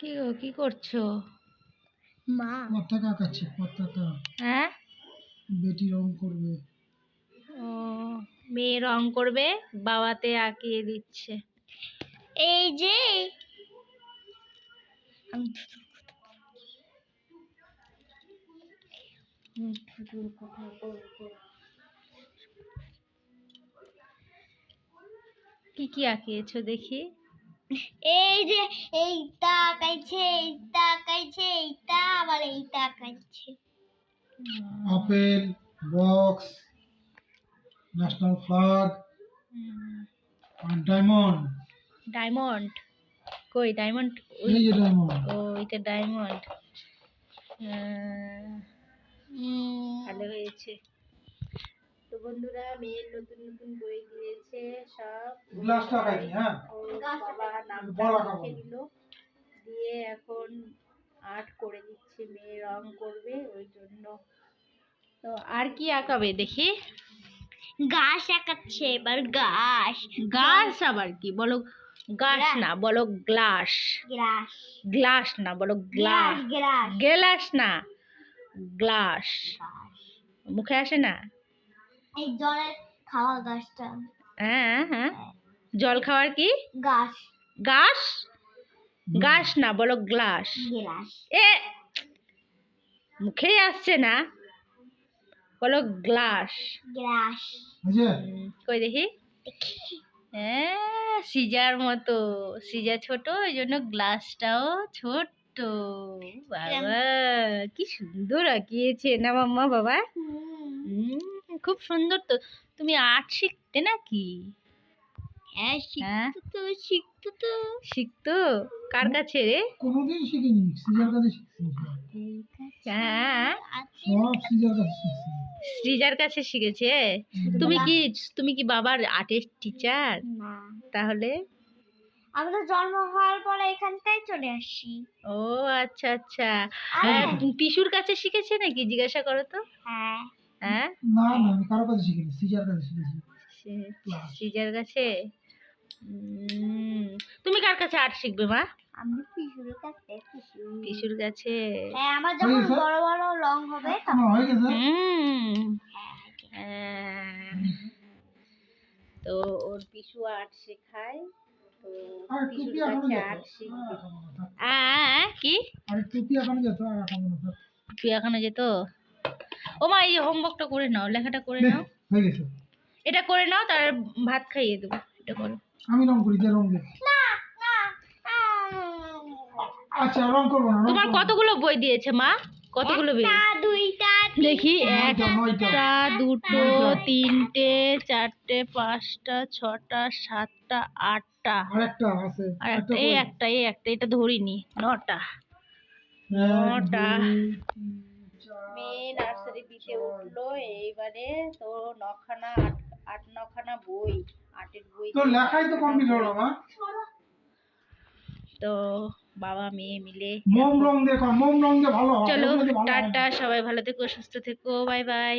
কি গো কি করছ? মা। পতাকা আঁকাচ্ছে পতাকা। হ্যাঁ? বেটি রং করবে। ও মেয়ে রং করবে বাবাতে আঁকিয়ে দিচ্ছে। এই যে। কি কি আঁকিয়েছো দেখি? এই যে এইটা আঁকাইছে এইটা আঁকাইছে এইটা আবার এইটা আপেল বক্স ন্যাশনাল ফ্ল্যাগ আর ডায়মন্ড। ডায়মন্ড? কই ডায়মন্ড? এই যে ডায়মন্ড। ও এটা ডায়মন্ড। ভালো হয়েছে। তো বন্ধুরা মেয়ের নতুন নতুন বই দিয়েছে সব হ্যাঁ? বাবা লিখে দিল। দিয়ে এখন আর্ট করে দিচ্ছে মেয়ে রং করবে ওই জন্য। তো আর কি আঁকাবে দেখি? গাছ আঁকাচ্ছে এবার গাছ। গাছ আবার কি? বলো গাছ গ্লাস। না বলো গ্লাস। গ্রাস গ্লাস না বলো গ্লাস গ্লাস। গেলাস না গ্লাস। মুখে আসে না? এই জলের খাওয়া গাছটা। হ্যাঁ হ্যাঁ। জল খাওয়ার কি? গাছ। গাছ? গাছ না বলো গ্লাস। এ মুখেই আসছে না। বলো গ্লাস। গ্রাস কই দেখি? হ্যাঁ সিজার মতো। সিজা ছোট ওই জন্য গ্লাসটাও ছোট বাবা কি সুন্দর আঁকিয়েছে না মাম্মা বাবা? হুম, খুব সুন্দর তো। তুমি আর্ট শিখতে নাকি? হ্যাঁ হ্যাঁ। শিখতো তো শিখতো তো। শিখতো? কার কাছে রে? কোনোদিন শিখিনি সিজার কাছে শিখছি। হ্যাঁ। সব সিজার কাছে শিখছি। সৃজার কাছে শিখেছে? তুমি কি তুমি কি বাবার আর্টের টিচার না। তাহলে? আমি তো জন্ম হওয়ার পরে এখানটাই চলে আসি। ও আচ্ছা আচ্ছা। আরে। পিসুর কাছে শিখেছে নাকি? জিজ্ঞাসা করো তো। হ্যাঁ। হ্যাঁ? না না আমি কারও কাছে শিখিনি সিজার কাছে শিখেছি সৃজার কাছে? তুমি কার কাছে আর্ট শিখবে মা? আমি পিসুর কাছে পিসুর কাছে? হ্যাঁ আমার যখন বড় বড় হবে হয়ে গেছে। হুম। তো ওর পিসু আর্ট শেখায় তো পিসুর কাছে আর্ট শিখবে। কি? আর টুপি এখনও যেত? আর এখনও না। তুই এখনও যেত? ও মা এই হোমওয়ার্কটা করে নাও লেখাটা করে নাও। হয়ে গেছে। এটা করে নাও তার ভাত খাইয়ে দেবো এটা করো। আমি রং করি যে রং দে। না না আচ্ছা রং করব না তোমার কতগুলো বই দিয়েছে মা? কতগুলো বই? একটা দুইটা দেখি। একটা দুটো তিনটে চারটে পাঁচটা ছটা সাতটা আটটা। আর একটা আছে। আর একটা একটা এই একটা এই একটা এটা ধরিনি নটা। নটা। মেয়ে নার্সারি দিতে উঠল এইবারে তো নখানা আট আট নখানা বই আটের বই তো লেখাই তো কমপ্লিট হলো মা তো বাবা মেয়ে মিলে মোম রং দেখো মোম রং দিয়ে ভালো চলো না। টাটা সবাই ভালো থেকো সুস্থ থেকো বাই বাই।